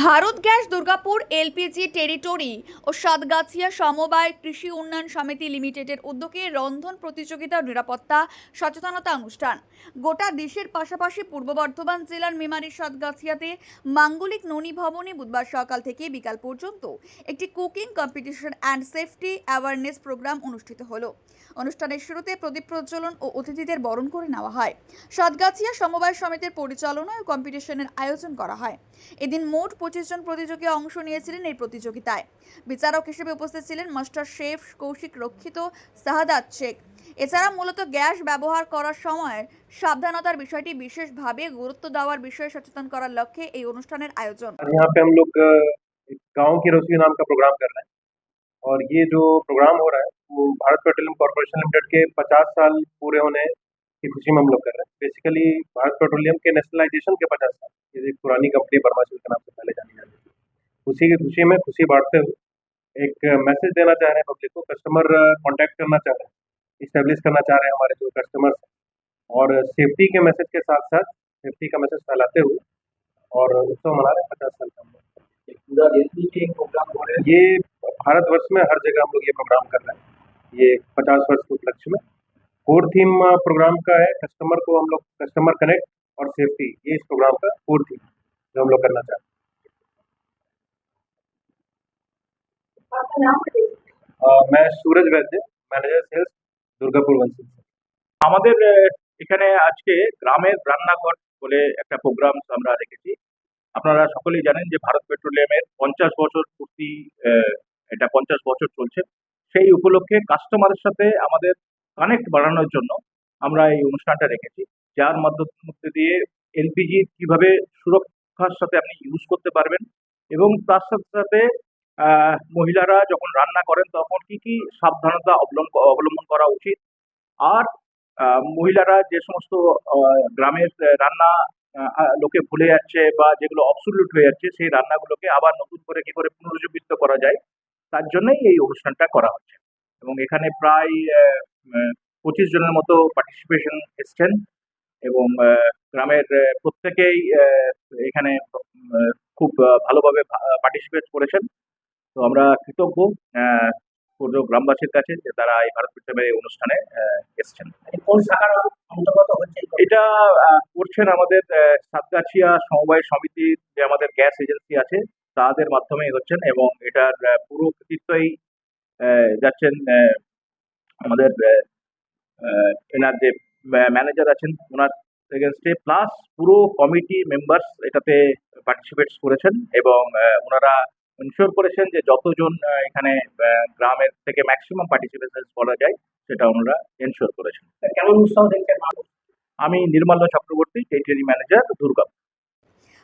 Bharat gas Durgapur LPG territory ও সাতগাছিয়া সমবায় কৃষি উন্নয়ন সমিতি লিমিটেডের উদ্যোগে রন্ধন প্রতিযোগিতা নিরাপত্তা সচেতনতা অনুষ্ঠান। গোটা দেশের পাশাপাশি পূর্ব বর্ধমান জেলার মেমারির সাতগাছিয়াতে মাঙ্গলিক ননী ভবনে বুধবার সকাল থেকে বিকাল পর্যন্ত একটি cooking competition and safety awareness program অনুষ্ঠিত হলো। অনুষ্ঠানের শুরুতে প্রদীপ প্রজ্বলন ও অতিথিদের বরণ করে নেওয়া হয়। সাতগাছিয়া সমবায় সমিতির পরিচালনা ও কম্পিটিশনের আয়োজন করা হয়। এদিন মোট পঁচিশ জন প্রতিযোগী অংশ নিয়েছিলেন এই প্রতিযোগিতায় বিচারক হিসেবে উপস্থিত ছিলেন মাস্টার শেফ কৌশিক রক্ষিত সাহাদাত শেখ এছাড়া মূলত গ্যাস ব্যবহার করার সময় সাবধানতার বিষয়টি বিশেষভাবে গুরুত্ব দেওয়ার বিষয়ে সচেতন করার লক্ষ্যে এই অনুষ্ঠানের আয়োজন और यहाँ पे हम लोग अ, एक गांव की रसोई नाम का प्रोग्राम कर रहे हैं और ये जो प्रोग्राम हो रहा है वो भारत पेट्रोलियम कॉर्पोरेशन लिमिटेड के 50 साल पूरे होने की खुशी में हम लोग कर रहे हैं। बेसिकली भारत पेट्रोलियम के नेशनलाइजेशन के 50 साल ये एक पुरानी कंपनी बर्मा के नाम से पहले जानी जाती थी उसी की खुशी में खुशी बांटते हुए एक मैसेज देना चाह रहे हैं पब्लिक को कस्टमर कांटेक्ट करना चाह रहे हैं इस्टेब्लिश करना चाह रहे हैं हमारे जो कस्टमर्स हैं। और सेफ्टी के मैसेज के साथ साथ सेफ्टी का मैसेज फैलाते हुए और उत्सव मना रहे हैं पचास साल का। ये भारतवर्ष में हर जगह हम लोग ये प्रोग्राम कर रहे हैं। ये पचास वर्ष के उपलक्ष्य में कोर थीम प्रोग्राम का है कस्टमर को हम लोग कस्टमर कनेक्ट और सेफ्टी ये इस प्रोग्राम का कोर थीम जो हम लोग करना चाहते आपका नाम बताइए हैं अ, मैं सूरज वैद्य मैनेजर सेल्स दुर्गापुर वंशी से আমাদের আহ, এখানে আজকে গ্রামের রান্নাঘর বলে একটা প্রোগ্রাম আমরা রেখেছি আপনারা সকলেই জানেন যে ভারত পেট্রোলিয়ামের পঞ্চাশ বছর পূর্তি আহ, এটা পঞ্চাশ বছর চলছে সেই উপলক্ষে কাস্টমারের সাথে আমাদের কানেক্ট বাড়ানোর জন্য আমরা এই অনুষ্ঠানটা রেখেছি। যার মধ্যে দিয়ে এলপিজি কীভাবে সুরক্ষার সাথে আপনি ইউজ করতে পারবেন এবং তার সাথে সাথে মহিলারা যখন রান্না করেন তখন কি কি সাবধানতা অবলম্বন করা উচিত? আর মহিলারা যে সমস্ত গ্রামের রান্না লোকে ভুলে যাচ্ছে বা যেগুলো অবসুলুট হয়ে যাচ্ছে সেই রান্নাগুলোকে আবার নতুন করে কি করে পুনরুজ্জীবিত করা যায়, তার জন্যই এই অনুষ্ঠানটা করা হচ্ছে। এবং এখানে প্রায় পঁচিশ জনের মতো পার্টিসিপেশন এসছেন এবং গ্রামের প্রত্যেকেই এখানে খুব ভালোভাবে পার্টিসিপেট করেছেন তো আমরা কৃতজ্ঞ পুরো গ্রামবাসীর কাছে যে তারা এই ভারত পেট্রোলিয়ামের এই অনুষ্ঠানে এসছেন? এটা করছেন আমাদের সাতগাছিয়া সমবায় সমিতির যে আমাদের গ্যাস এজেন্সি আছে তাদের মাধ্যমেই হচ্ছেন এবং এটার পুরো কৃতিত্বই যাচ্ছেন আমাদের এনার যে ম্যানেজার আছেন ওনার এগেনস্টে প্লাস পুরো কমিটি মেম্বার্স এটাতে পার্টিসিপেট করেছেন এবং ওনারা ইনশিওর করেছেন যে যতজন এখানে গ্রামের থেকে ম্যাক্সিমাম পার্টিসিপেশন করা যায় সেটা ওনারা এনশিওর করেছেন। কেমন উৎসাহ দেখছেন আমি নির্মাল্য চক্রবর্তী টেরিটরি ম্যানেজার দুর্গা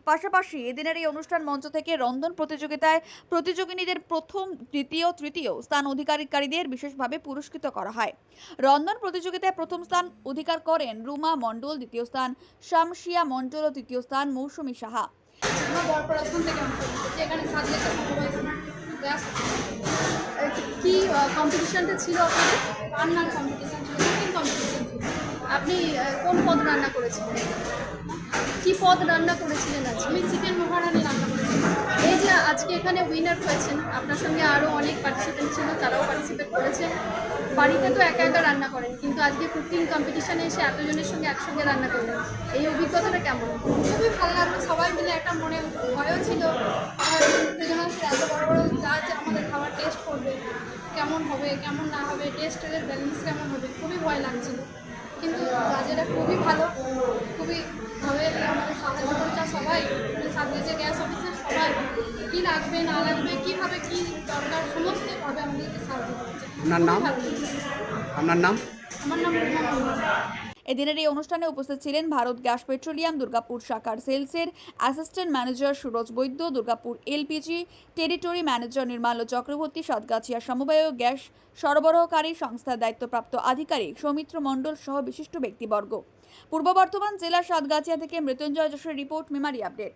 পাশাপাশি এদিনের এই অনুষ্ঠান মঞ্চ থেকে রন্ধন প্রতিযোগিতায় প্রতিযোগিনীদের প্রথম, দ্বিতীয়, তৃতীয় স্থান অধিকারীকারীদের বিশেষভাবে পুরস্কৃত করা হয়। রন্ধন প্রতিযোগিতায় প্রথম স্থান অধিকার করেন রুমা মণ্ডল, দ্বিতীয় স্থান শামশিয়া মণ্ডল ও তৃতীয় স্থান মৌসুমী সাহা। কী ছিল আপনি কোন পদ রান্না করেছিলেন? কী পদ রান্না করেছিলেন আজকে? আমি চিকেন মহারানি রান্না করেছিলাম। এই যে আজকে এখানে উইনার হয়েছেন আপনার সঙ্গে আরও অনেক পার্টিসিপেন্ট ছিল তারাও পার্টিসিপেট করেছে। বাড়িতে তো একা একা রান্না করেন কিন্তু আজকে কুকিং কম্পিটিশানে এসে এতজনের সঙ্গে একসঙ্গে রান্না করলেন। এই অভিজ্ঞতাটা কেমন? খুবই ভালো লাগল সবাই মিলে একটা মনে ভয়ও ছিল। ছিল এত বড় বড় জাজ আমাদের খাবার টেস্ট করবে কেমন হবে কেমন না হবে টেস্টের ব্যালেন্স কেমন হবে খুবই ভয় লাগছিল। কিন্তু কাজেরা খুবই ভালো খুবই ভাবে আমাদের সাহায্য করছে সবাই সাথে যে গ্যাস অফিসের সবাই কী লাগবে না লাগবে কীভাবে কী দরকার সমস্ত সমস্তভাবে আমাদেরকে সাহায্য করছে আপনার নাম? আপনার নাম আমার নাম। এদিনের এই অনুষ্ঠানে উপস্থিত ছিলেন ভারত গ্যাস পেট্রোলিয়াম, দুর্গাপুর শাখার সেলসের assistant manager Suraj Baidya, Durgapur LPG territory manager Nirmalya Chakraborty, Satgachhia সমবায় গ্যাস সরবরাহকারী সংস্থার দায়িত্বপ্রাপ্ত আধিকারিক সৌমিত্র মণ্ডল সহ বিশিষ্ট ব্যক্তিবর্গ। পূর্ব বর্ধমান জেলার সাতগাছিয়া থেকে মৃত্যুঞ্জয় যশোর রিপোর্ট, মেমারি আপডেট।